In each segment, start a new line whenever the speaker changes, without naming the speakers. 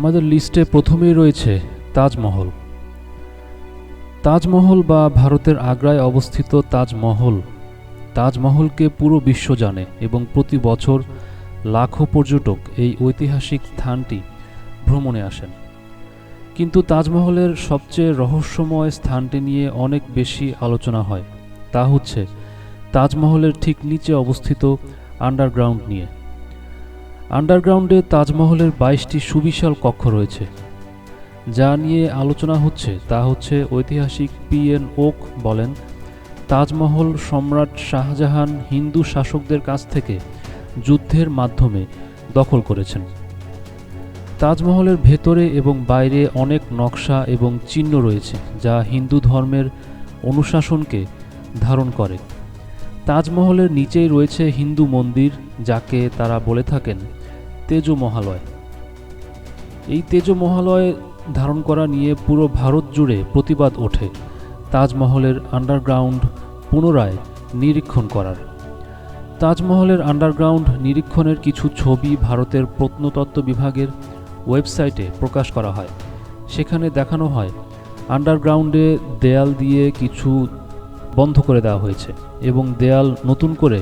আমাদের লিস্টে প্রথমেই রয়েছে তাজমহল। তাজমহল বা ভারতের আগ্রায় অবস্থিত তাজমহল। তাজমহলকে পুরো বিশ্ব জানে এবং প্রতি বছর লাখো পর্যটক এই ঐতিহাসিক স্থানটি ভ্রমণে আসেন। কিন্তু তাজমহলের সবচেয়ে রহস্যময় স্থানটি নিয়ে অনেক বেশি আলোচনা হয়। তা হচ্ছে, তাজমহলের ঠিক নিচে অবস্থিত আন্ডারগ্রাউন্ড নিয়ে। আন্ডারগ্রাউন্ডে তাজমহলের বাইশটি সুবিশাল কক্ষ রয়েছে। যা নিয়ে আলোচনা হচ্ছে তা হচ্ছে ঐতিহাসিক পি এন ওক বলেন, তাজমহল সম্রাট শাহজাহান হিন্দু শাসকদের কাছ থেকে যুদ্ধের মাধ্যমে দখল করেছেন। তাজমহলের ভেতরে এবং বাইরে অনেক নকশা এবং চিহ্ন রয়েছে যা হিন্দু ধর্মের অনুশাসনকে ধারণ করে। তাজমহলের নিচেই রয়েছে হিন্দু মন্দির, যাকে তারা বলে থাকেন তেজ মহালয়। এই তেজ মহালয় ধারণ করা নিয়ে পুরো ভারত জুড়ে প্রতিবাদ ওঠে, তাজমহলের আন্ডারগ্রাউন্ড পুনরায় নিরীক্ষণ করার। তাজমহলের আন্ডারগ্রাউন্ড নিরীক্ষণের কিছু ছবি ভারতের প্রত্নতত্ত্ব বিভাগের ওয়েবসাইটে প্রকাশ করা হয়। সেখানে দেখানো হয় আন্ডারগ্রাউন্ডে দেয়াল দিয়ে কিছু বন্ধ করে দেওয়া হয়েছে এবং দেয়াল নতুন করে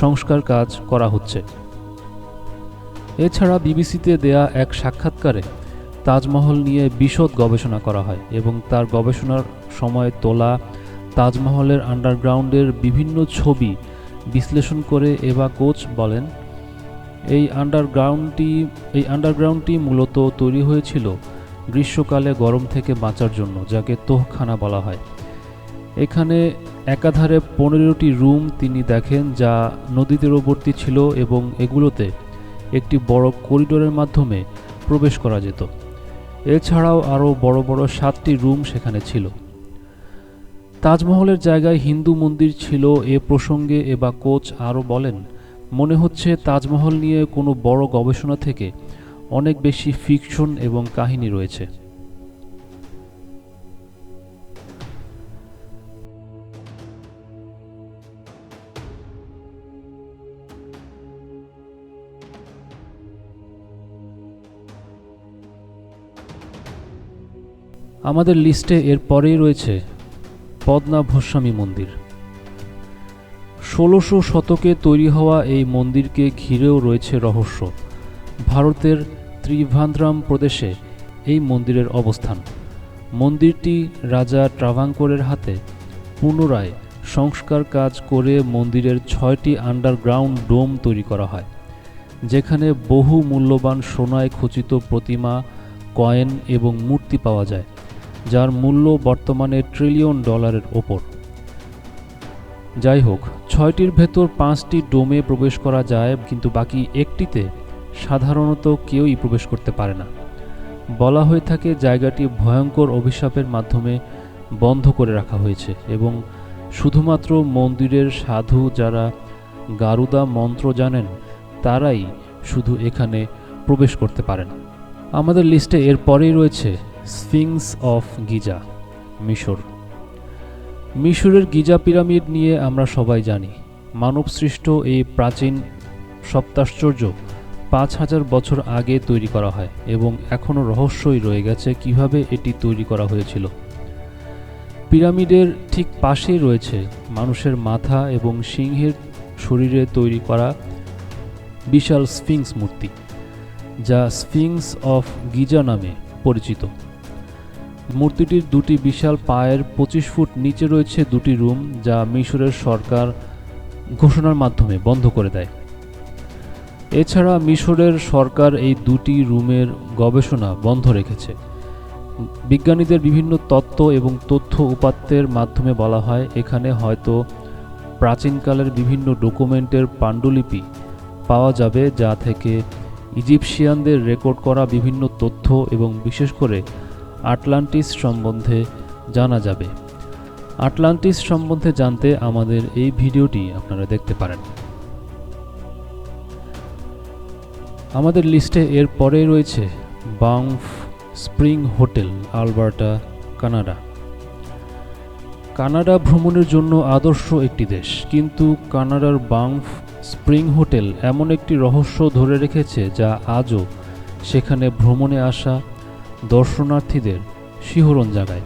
সংস্কার কাজ করা হচ্ছে। এছাড়া বিবিসিতে দেয়া এক সাক্ষাৎকারে তাজমহল নিয়ে বিশদ গবেষণা করা হয় এবং তার গবেষণার সময় তোলা তাজমহলের আন্ডারগ্রাউন্ডের বিভিন্ন ছবি বিশ্লেষণ করে এভা কোচ বলেন, এই আন্ডারগ্রাউন্ডটি এই আন্ডারগ্রাউন্ডটি মূলত তৈরি হয়েছিল গ্রীষ্মকালে গরম থেকে বাঁচার জন্য, যাকে তোহখানা বলা হয়। এখানে একাধারে পনেরোটি রুম তিনি দেখেন যা নদী তীরবর্তী ছিল এবং এগুলোতে একটি বড় করিডোরের মাধ্যমে প্রবেশ করা যেত। এছাড়াও আরও বড় বড় সাতটি রুম সেখানে ছিল। তাজমহলের জায়গায় হিন্দু মন্দির ছিল এ প্রসঙ্গে এবা কোচ আরও বলেন, মনে হচ্ছে তাজমহল নিয়ে কোনো বড় গবেষণা থেকে অনেক বেশি ফিকশন এবং কাহিনী রয়েছে। আমাদের লিস্টে এর পরেই রয়েছে পদ্মা পদ্মাভস্বামী মন্দির। ষোলোশো শতকে তৈরি হওয়া এই মন্দিরকে ঘিরেও রয়েছে রহস্য। ভারতের ত্রিভান্দ্রাম প্রদেশে এই মন্দিরের অবস্থান। মন্দিরটি রাজা ট্রাভাঙ্কোরের হাতে পুনরায় সংস্কার কাজ করে মন্দিরের ছয়টি আন্ডারগ্রাউন্ড ডোম তৈরি করা হয়, যেখানে বহু মূল্যবান সোনায় খচিত প্রতিমা, কয়েন এবং মূর্তি পাওয়া যায়। যার মূল্য বর্তমানে ট্রিলিয়ন ডলারের ওপর। যাই হোক ছয়টির ভেতর পাঁচটি ডোমে প্রবেশ করা যায়, কিন্তু বাকি একটিতে সাধারণত কেউই প্রবেশ করতে পারে না। বলা হয়ে থাকে জায়গাটি ভয়ঙ্কর অভিশাপের মাধ্যমে বন্ধ করে রাখা হয়েছে এবং শুধুমাত্র মন্দিরের সাধু যারা গারুদা মন্ত্র জানেন, তারাই শুধু এখানে প্রবেশ করতে পারেন। আমাদের লিস্টে এর পরেই রয়েছে স্ফিংস অফ গিজা মিশর মিশরের গিজা পিরামিড নিয়ে আমরা সবাই জানি, মানবসৃষ্ট এই প্রাচীন সপ্তাশ্চর্য পাঁচ হাজার বছর আগে তৈরি করা হয় এবং এখনও রহস্যই রয়ে গেছে কীভাবে এটি তৈরি করা হয়েছিল। পিরামিডের ঠিক পাশেই রয়েছে মানুষের মাথা এবং সিংহের শরীরে তৈরি করা বিশাল স্ফিংস মূর্তি, যা স্ফিংস অফ গিজা নামে পরিচিত। মূর্তিটির দুটি বিশাল পায়ের পঁচিশ ফুট নিচে রয়েছে দুটি রুম যা মিশরের সরকার ঘোষণার মাধ্যমে বন্ধ করে দেয়। এছাড়া মিশরের সরকার এই দুটি রুমের গবেষণা বন্ধ রেখেছে। বিজ্ঞানীদের বিভিন্ন তত্ত্ব এবং তথ্য উপাত্তের মাধ্যমে বলা হয়, এখানে হয়তো প্রাচীনকালের বিভিন্ন ডকুমেন্টের পাণ্ডুলিপি পাওয়া যাবে, যা থেকে ইজিপশিয়ানদের রেকর্ড করা বিভিন্ন তথ্য এবং বিশেষ করে আটলান্টিস সম্বন্ধে জানা যাবে। আটলান্টিস সম্বন্ধে জানতে আমাদের এই ভিডিওটি আপনারা দেখতে পারেন। আমাদের লিস্টে এর পরে রয়েছে Banff spring hotel, Alberta, Canada. Canada ভ্রমণের জন্য আদর্শ একটি দেশ, কিন্তু কানাডার বাংফ স্প্রিং হোটেল এমন একটি রহস্য ধরে রেখেছে যা আজও সেখানে ভ্রমণে আসা দর্শনার্থীদের শিহরণ জাগায়।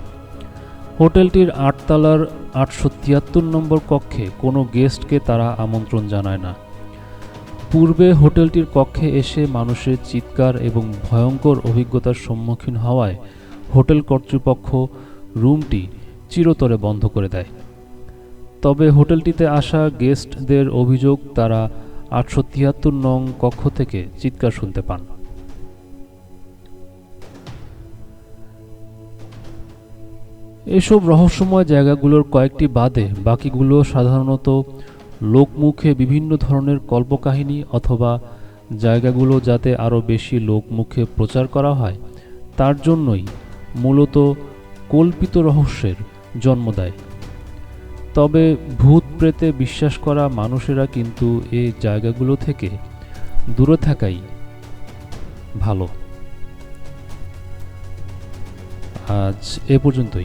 হোটেলটির আটতলার আটশো তিয়াত্তর নম্বর কক্ষে কোনো গেস্টকে তারা আমন্ত্রণ জানায় না। পূর্বে হোটেলটির কক্ষে এসে মানুষের চিৎকার এবং ভয়ঙ্কর অভিজ্ঞতার সম্মুখীন হওয়ায় হোটেল কর্তৃপক্ষ রুমটি চিরতরে বন্ধ করে দেয়। তবে হোটেলটিতে আসা গেস্টদের অভিযোগ, তারা আটশো তিয়াত্তর নং কক্ষ থেকে চিৎকার শুনতে পান। এসব রহস্যময় জায়গাগুলোর কয়েকটি বাদে বাকিগুলো সাধারণত লোকমুখে বিভিন্ন ধরনের কল্পকাহিনী অথবা জায়গাগুলো যাতে আরও বেশি লোকমুখে প্রচার করা হয়, তার জন্যই মূলত কল্পিত রহস্যের জন্ম দেয়। তবে ভূত প্রেতে বিশ্বাস করা মানুষেরা কিন্তু এই জায়গাগুলো থেকে দূরে থাকাই ভালো। আজ এ পর্যন্তই।